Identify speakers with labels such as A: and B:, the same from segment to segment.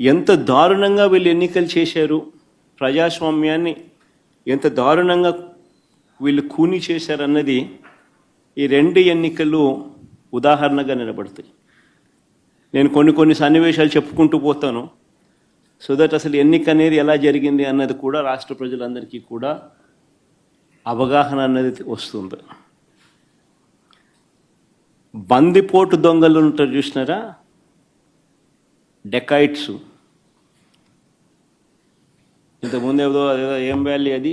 A: ఎంత దారుణంగా వీళ్ళు ఎన్నికలు చేశారు ప్రజాస్వామ్యాన్ని ఎంత దారుణంగా వీళ్ళు కూని చేశారన్నది ఈ రెండు ఎన్నికలు ఉదాహరణగా నిలబడతాయి. నేను కొన్ని కొన్ని సన్నివేశాలు చెప్పుకుంటూ పోతాను. సో దట్ అసలు ఎన్నిక అనేది ఎలా జరిగింది అన్నది కూడా రాష్ట్ర ప్రజలందరికీ కూడా అవగాహన అన్నది వస్తుంది. బందిపోటు దొంగలు ఉంటారు చూసినారా? డెకైట్స్. ఇంతకుముందు ఏదో అదేదో ఏం వ్యాలీ అది?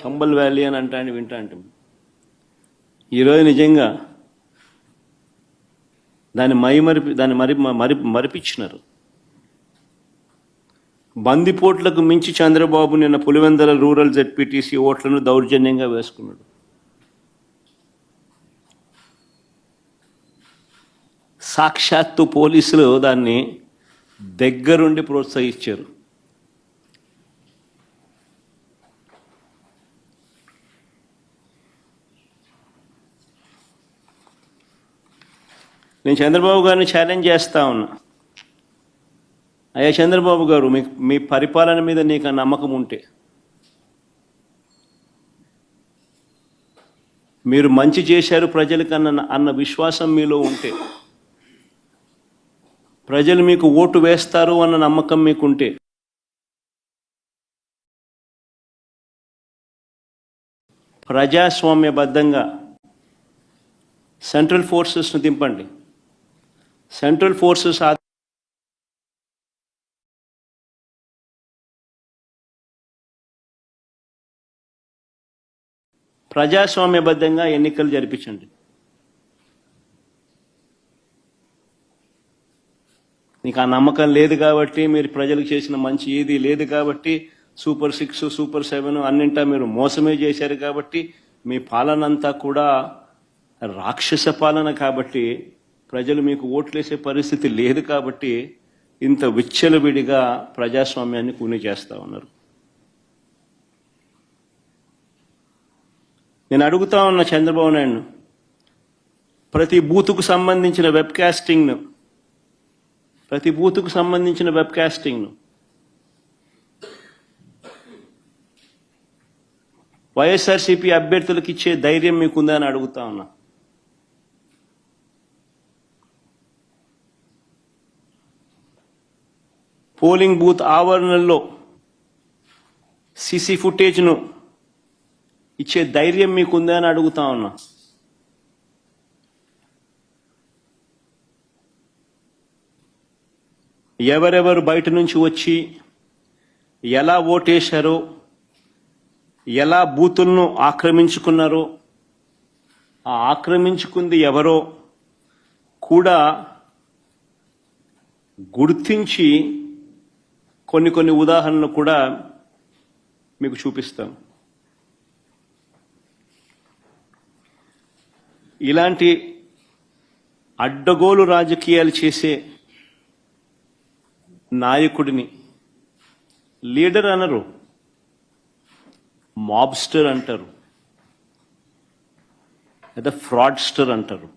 A: చంబల్ వ్యాలీ అని అంటా వింటా అంటాం ఈరోజు నిజంగా దాన్ని మైమరిపి దాన్ని మరి మరి మరిపించినారు. బందిపోట్లకు మించి చంద్రబాబు నిన్న పులివెందల రూరల్ జెడ్పీటీసీ ఓట్లను దౌర్జన్యంగా వేసుకున్నాడు. సాక్షాత్తు పోలీసులు దాన్ని దగ్గరుండి ప్రోత్సహించారు. నేను చంద్రబాబు గారిని ఛాలెంజ్ చేస్తా ఉన్నా. అయ్యా చంద్రబాబు గారు మీ మీ పరిపాలన మీద నీకు ఆ నమ్మకం ఉంటే మీరు మంచి చేశారు ప్రజలకు అన్న అన్న విశ్వాసం మీలో ఉంటే ప్రజలు మీకు ఓటు వేస్తారు అన్న నమ్మకం మీకుంటే. ప్రజాస్వామ్యబద్ధంగా సెంట్రల్ ఫోర్సెస్ను దింపండి. సెంట్రల్ ఫోర్సెస్ ప్రజాస్వామ్యబద్ధంగా ఎన్నికలు జరిపించండి. నీకు ఆ నమ్మకం లేదు కాబట్టి మీరు ప్రజలకు చేసిన మంచి ఏది లేదు కాబట్టి సూపర్ సిక్స్ సూపర్ సెవెన్ అన్నింటా మీరు మోసమే చేశారు కాబట్టి మీ పాలన అంతా కూడా రాక్షస పాలన కాబట్టి ప్రజలు మీకు ఓట్లేసే పరిస్థితి లేదు కాబట్టి ఇంత విచ్చలవిడిగా ప్రజాస్వామ్యాన్ని కూని చేస్తా ఉన్నారు. నేను అడుగుతా ఉన్న చంద్రబాబు నాయుడు ప్రతి బూతుకు సంబంధించిన వెబ్ కాస్టింగ్ను ప్రతి బూతుకు సంబంధించిన వెబ్ కాస్టింగ్ను వైఎస్ఆర్సీపీ అభ్యర్థులకు ఇచ్చే ధైర్యం మీకుందా అని అడుగుతా ఉన్నా. పోలింగ్ బూత్ ఆవరణల్లో సీసీ ఫుటేజ్ను ఇచ్చే ధైర్యం మీకుందా అని అడుగుతా ఉన్నా. ఎవరెవరు బయట నుంచి వచ్చి ఎలా ఓటేశారో ఎలా బూతులను ఆక్రమించుకున్నారో ఆ ఆక్రమించుకుంది ఎవరో కూడా గుర్తించి కొన్ని కొన్ని ఉదాహరణలు కూడా మీకు చూపిస్తాం. ఇలాంటి అడ్డగోలు రాజకీయాలు చేసే నాయకుడిని. లీడర్ అనరు. మాబ్స్టర్ అంటారు. లేదా ఫ్రాడ్స్టర్ అంటారు.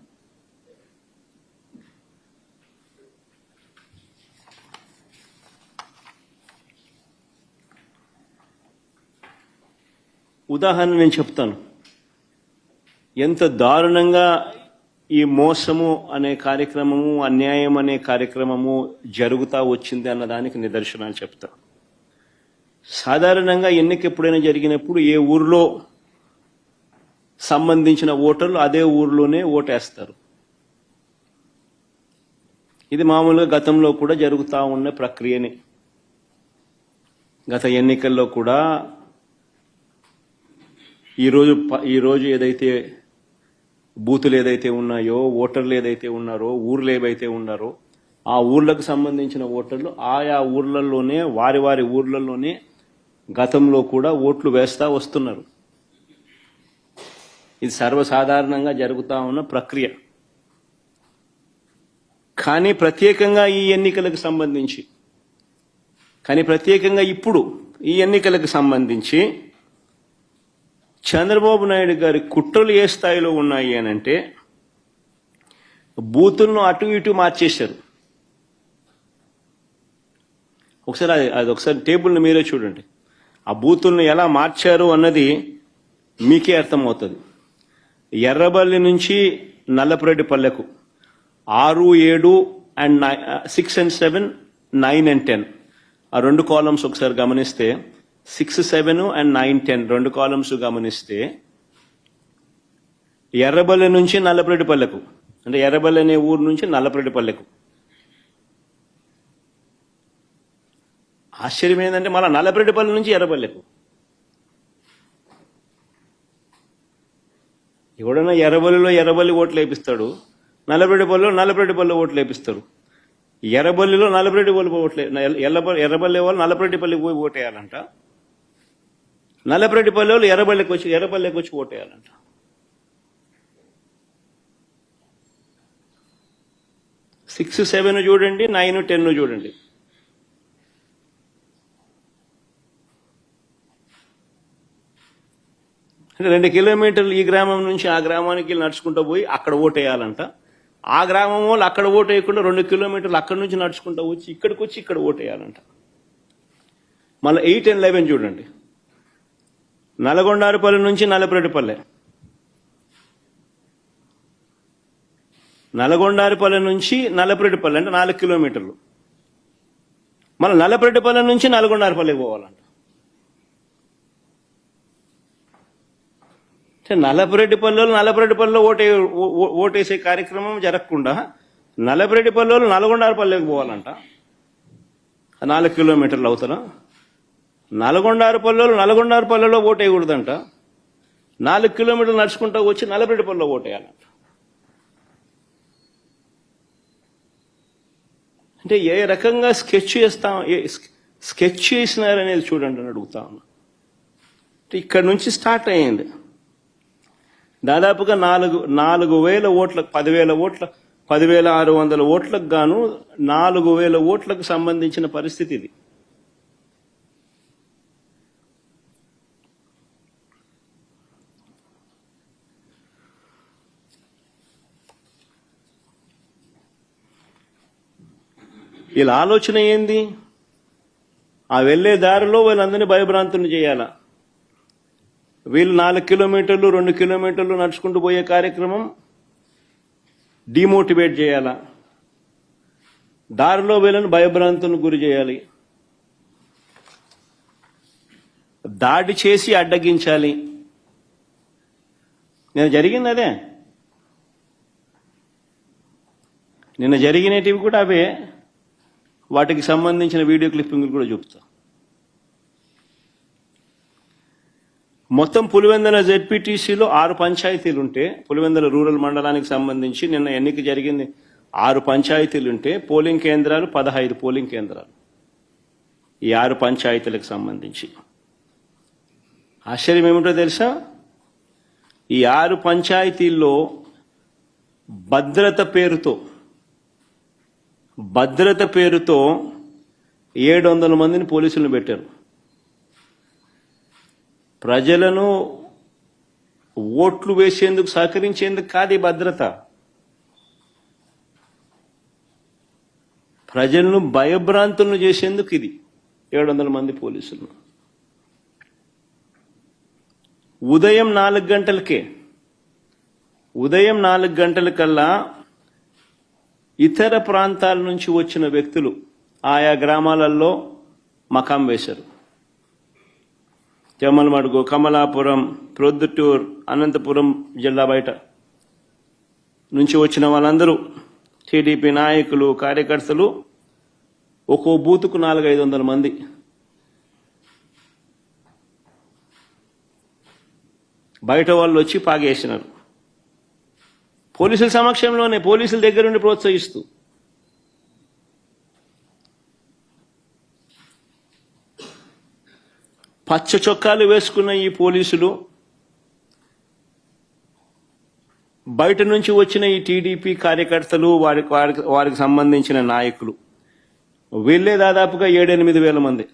A: ఉదాహరణ నేను చెప్తాను. ఎంత దారుణంగా ఈ మోసము అనే కార్యక్రమము అన్యాయం అనే కార్యక్రమము జరుగుతా వచ్చింది అన్న దానికి నిదర్శనాలు చెప్తా. సాధారణంగా ఎన్నిక ఎప్పుడైనా జరిగినప్పుడు ఏ ఊర్లో సంబంధించిన ఓటర్లు అదే ఊర్లోనే ఓటేస్తారు. ఇది మామూలుగా గతంలో కూడా జరుగుతూ ఉన్న ప్రక్రియనే. గత ఎన్నికల్లో కూడా ఈరోజు ప- ఈరోజు ఏదైతే బూతులు ఏదైతే ఉన్నాయో ఓటర్లు ఏదైతే ఉన్నారో ఊర్లు ఏవైతే ఉన్నారో ఆ ఊర్లకు సంబంధించిన ఓటర్లు ఆయా ఊర్లలోనే వారి వారి ఊర్లలోనే గతంలో కూడా ఓట్లు వేస్తా వస్తున్నారు. ఇది సర్వసాధారణంగా జరుగుతూ ఉన్న ప్రక్రియ. కానీ ప్రత్యేకంగా ఈ ఎన్నికలకు సంబంధించి కానీ ప్రత్యేకంగా ఇప్పుడు ఈ ఎన్నికలకు సంబంధించి చంద్రబాబు నాయుడు గారి కుట్రలు ఏ స్థాయిలో ఉన్నాయి అని అంటే బూతులను అటు ఇటు మార్చేశారు. ఒకసారి అది అది ఒకసారి టేబుల్ని మీరే చూడండి. ఆ బూతుల్ని ఎలా మార్చారు అన్నది మీకే అర్థమవుతుంది. ఎర్రబల్లి నుంచి నల్లపురెడ్డి పల్లెకు ఆరు ఏడు and nine six and seven nine and ten ఆ రెండు కాలమ్స్ ఒకసారి గమనిస్తే six seven and nine ten రెండు కాలమ్స్ గమనిస్తే ఎర్రబల్లి నుంచి నల్లపరెడ్డిపల్లెకు అంటే ఎర్రబల్లె అనే ఊరు నుంచి నల్లపరెడ్డిపల్లెకు ఆశ్చర్యం ఏంటంటే మళ్ళీ నల్లపరెడ్డిపల్లె నుంచి ఎర్రబల్లెకు. ఎవడన్నా ఎర్రబల్లిలో ఎర్రబల్లి ఓట్లు వేపిస్తాడు నల్లబరెడ్డిపల్లిలో నల్లబరెడ్డిపల్లి ఓట్లు వేపిస్తారు. ఎర్రబల్లిలో నల్లబరెడ్డిపల్లి ఓట్లు ఎర్రబల్లి ఎర్రబల్లి వాళ్ళు నల్లబరెడ్డిపల్లికి పోయి ఓటేయాలంట. నల్లబరెడ్డిపల్లి వాళ్ళు ఎర్రబల్లికి వచ్చి ఎర్రబల్లికి వచ్చి ఓటేయాలంట. సిక్స్ సెవెన్ చూడండి నైన్ టెన్ చూడండి. అంటే రెండు కిలోమీటర్లు ఈ గ్రామం నుంచి ఆ గ్రామానికి నడుచుకుంటూ పోయి అక్కడ ఓటేయాలంట. ఆ గ్రామం వాళ్ళు అక్కడ ఓటు వేయకుండా రెండు కిలోమీటర్లు అక్కడ నుంచి నడుచుకుంటూ వచ్చి ఇక్కడికి వచ్చి ఇక్కడ ఓటేయాలంట. మళ్ళీ ఎయిట్ అండ్ లెవెన్ చూడండి. నల్గొండారుపల్లి నుంచి నల్లపరెడ్డిపల్లె. నల్గొండారుపల్లె నుంచి నల్లపరెడ్డిపల్లి అంటే నాలుగు కిలోమీటర్లు. మళ్ళీ నల్లపరెడ్డిపల్లి నుంచి నల్గొండారుపల్లికి పోవాలంట. అంటే నల్లపురెడ్డిపల్లెలు నల్లపురెడ్డిపల్లిలో ఓటే ఓటేసే కార్యక్రమం జరగకుండా నల్లపురెడ్డిపల్లెలు నల్గొండారుపల్లెకి పోవాలంట. నాలుగు కిలోమీటర్లు అవుతారా నల్గొండారుపల్లెలు నల్గొండారుపల్లెలో ఓటేయకూడదంట. నాలుగు కిలోమీటర్లు నడుచుకుంటూ వచ్చి నల్లపురెడ్డిపల్లిలో ఓటేయాలంట. అంటే ఏ రకంగా స్కెచ్ చేస్తాం ఏ స్కెచ్ చేసినారనేది చూడండి అని అడుగుతా ఉన్నా. అంటే ఇక్కడ నుంచి స్టార్ట్ అయ్యింది. దాదాపుగా నాలుగు నాలుగు వేల ఓట్ల పదివేల ఓట్ల పదివేల ఆరు వందల ఓట్లకు గాను నాలుగు వేల ఓట్లకు సంబంధించిన పరిస్థితి ఇది. వీళ్ళ ఆలోచన ఏంది? ఆ వెళ్ళే దారిలో వీళ్ళందరినీ భయభ్రాంతులు చేయాలా? వీళ్ళు నాలుగు కిలోమీటర్లు రెండు కిలోమీటర్లు నడుచుకుంటూ పోయే కార్యక్రమం డిమోటివేట్ చేయాలా? దారిలో వీళ్ళని భయభ్రాంతులకు గురి చేయాలి. దాడి చేసి అడ్డగించాలి. నేను జరిగింది అదే. నిన్న జరిగినటివి కూడా అవే. వాటికి సంబంధించిన వీడియో క్లిప్పింగ్లు కూడా చూపుతా. మొత్తం పులివెందల జెడ్పీటీసీలో ఆరు పంచాయతీలు ఉంటే పులివెందల రూరల్ మండలానికి సంబంధించి నిన్న ఎన్నిక జరిగింది. ఆరు పంచాయతీలు ఉంటే పోలింగ్ కేంద్రాలు పదహైదు పోలింగ్ కేంద్రాలు. ఈ ఆరు పంచాయతీలకు సంబంధించి. ఆశ్చర్యం ఏమిటో తెలుసా? ఈ ఆరు పంచాయతీల్లో భద్రత పేరుతో భద్రత పేరుతో ఏడు వందల మందిని పోలీసులను పెట్టారు. ప్రజలను ఓట్లు వేసేందుకు సహకరించేందుకు కాదు ఈ భద్రత. ప్రజలను భయభ్రాంతులను చేసేందుకు ఇది ఏడు వందల మంది పోలీసులు ఉదయం నాలుగు గంటలకే ఉదయం నాలుగు గంటలకల్లా ఇతర ప్రాంతాల నుంచి వచ్చిన వ్యక్తులు ఆయా గ్రామాలలో మకాం వేశారు. జమ్మలమడుగు కమలాపురం ప్రొద్దుటూర్ అనంతపురం జిల్లా బయట నుంచి వచ్చిన వాళ్ళందరూ టీడీపీ నాయకులు కార్యకర్తలు ఒక్కో బూతుకు నాలుగు ఐదు వందల మంది. బయట వాళ్ళు వచ్చి పాగేసినారు. పోలీసుల సమక్షంలోనే పోలీసుల దగ్గరుండి ప్రోత్సహిస్తూ. పచ్చ చొక్కాలు వేసుకున్న ఈ పోలీసులు బయట నుంచి వచ్చిన ఈ టీడీపీ కార్యకర్తలు వారికి వారికి వారికి సంబంధించిన నాయకులు. వీళ్ళే దాదాపుగా ఏడెనిమిది వేల మంది.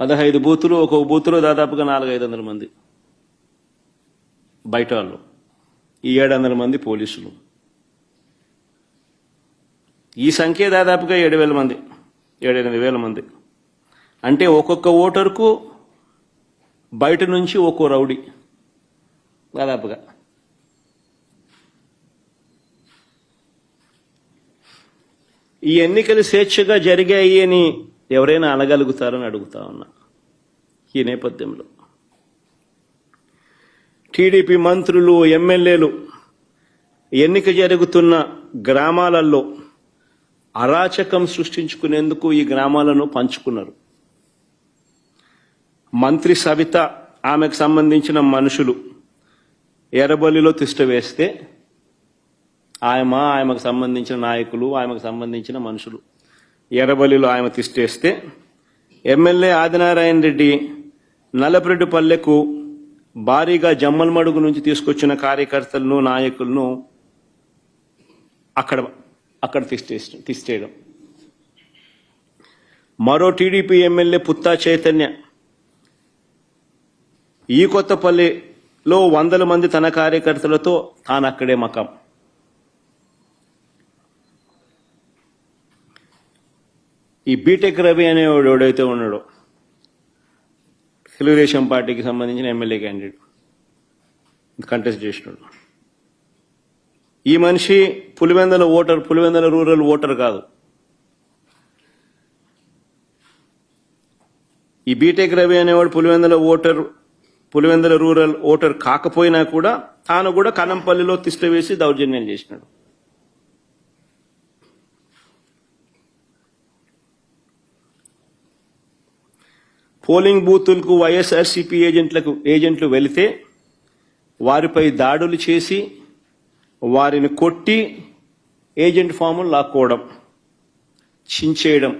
A: పదహైదు బూతులు ఒక్కొక్క బూతులో దాదాపుగా నాలుగైదు వందల మంది. బయట వాళ్ళు. ఈ ఏడు వందల మంది పోలీసులు. ఈ సంఖ్య దాదాపుగా ఏడు వేల మంది ఏడెనిమిది వేల మంది. అంటే ఒక్కొక్క ఓటరుకు బయట నుంచి ఒక్కో రౌడీ. దాదాపుగా. ఈ ఎన్నికలు స్వేచ్ఛగా జరిగాయి అని ఎవరైనా అనగలుగుతారని అడుగుతా ఉన్నా ఈ నేపథ్యంలో. టీడీపీ మంత్రులు ఎమ్మెల్యేలు ఎన్నిక జరుగుతున్న గ్రామాలలో అరాచకం సృష్టించుకునేందుకు ఈ గ్రామాలను పంచుకున్నారు. మంత్రి సవిత ఆమెకు సంబంధించిన మనుషులు ఎర్రబల్లిలో తిష్ట వేస్తే ఆయమ ఆయమకు సంబంధించిన నాయకులు ఆయమకు సంబంధించిన మనుషులు ఎర్రబల్లిలో ఆయమ తిష్టేస్తే ఎమ్మెల్యే ఆదినారాయణ రెడ్డి నల్లపరెడ్డి పల్లెకు భారీగా జమ్మల్మడుగు నుంచి తీసుకొచ్చిన కార్యకర్తలను నాయకులను అక్కడ అక్కడ తిష్టే తిష్టేయడం మరో టీడీపీ ఎమ్మెల్యే పుత్తా చైతన్య ఈ కొత్తపల్లిలో వందల మంది తన కార్యకర్తలతో తాను అక్కడే మకాం. ఈ బీటెక్ రవి అనేవాడు ఎవడైతే ఉన్నాడో తెలుగుదేశం పార్టీకి సంబంధించిన ఎమ్మెల్యే క్యాండిడేట్ కంటెస్ట్ చేసినాడు. ఈ మనిషి Pulivendula voter Pulivendula rural voter కాదు. ఈ బీటెక్ రవి అనేవాడు Pulivendula voter Pulivendula rural voter కాకపోయినా కూడా తాను కూడా కనంపల్లిలో తిష్ట వేసి దౌర్జన్యం చేసినాడు. పోలింగ్ బూతులకు వైఎస్ఆర్సీపీ ఏజెంట్లకు ఏజెంట్లు వెళితే వారిపై దాడులు చేసి వారిని కొట్టి ఏజెంట్ ఫాములు లాక్కోవడం చించేయడం